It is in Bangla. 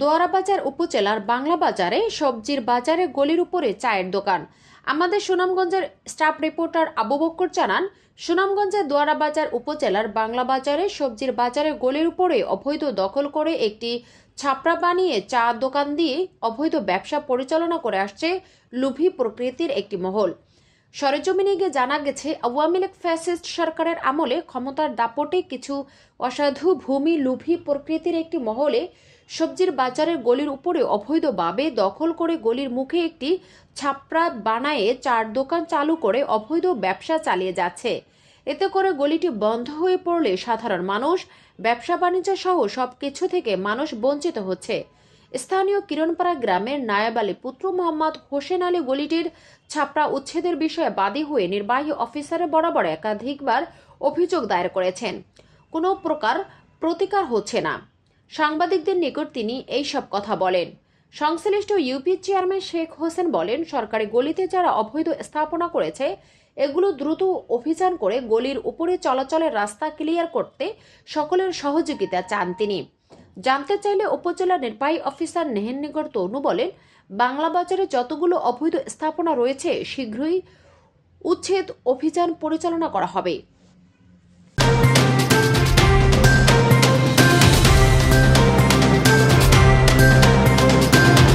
দোয়ারাবাজার উপজেলার বাংলা বাজারে সবজির বাজারে গলির উপরে চায়ের দোকান। আমাদের সুনামগঞ্জের স্টাফ রিপোর্টার আবু বক্কর জানান, সুনামগঞ্জের দোয়ারাবাজার উপজেলার বাংলা বাজারে সবজির বাজারে গলির উপরে অবৈধ দখল করে একটি ছাপড়া বানিয়ে চা দোকান দিয়ে অবৈধ ব্যবসা পরিচালনা করে আসছে লুভি প্রকৃতির একটি মহল। সরেজমিনে গিয়ে জানা গেছে, আওয়ামী লীগ ফ্যাসিস্ট সরকারের আমলে ক্ষমতার দাপটে কিছু অসাধু ভূমি লুভি প্রকৃতির একটি মহলে সবজির বাজারের গলির উপরে অবৈধভাবে দখল করে গলির মুখে একটি ছাপড়া বানায়ে চার দোকান চালু করে অবৈধ ব্যবসা চালিয়ে যাচ্ছে। এতে করে গলিটি বন্ধ হয়ে পড়লে সাধারণ মানুষ ব্যবসা বাণিজ্য সহ সব কিছু থেকে মানুষ বঞ্চিত হচ্ছে। স্থানীয় কিরণপাড়া গ্রামের নায়াব আলী পুত্র মোহাম্মদ হোসেন আলী গলিটির ছাপড়া উচ্ছেদের বিষয়ে বাদী হয়ে নির্বাহী অফিসারের বরাবর একাধিকবার অভিযোগ দায়ের করেছেন। কোনো প্রকার প্রতিকার হচ্ছে না। সাংবাদিকদের নিকট তিনি এই সব কথা বলেন। সংশ্লিষ্ট ইউপি চেয়ারম্যান শেখ হোসেন বলেন, সরকারি গলিতে যারা অবৈধ স্থাপনা করেছে, এগুলো দ্রুত অভিযান করে গলির উপরে চলাচলের রাস্তা ক্লিয়ার করতে সকলের সহযোগিতা চান তিনি। জানতে চাইলে উপজেলা নির্বাহী অফিসার নেহেননিগর তনু বলেন, বাংলা বাজারে যতগুলো অবৈধ স্থাপনা রয়েছে, শীঘ্রই উচ্ছেদ অভিযান পরিচালনা করা হবে।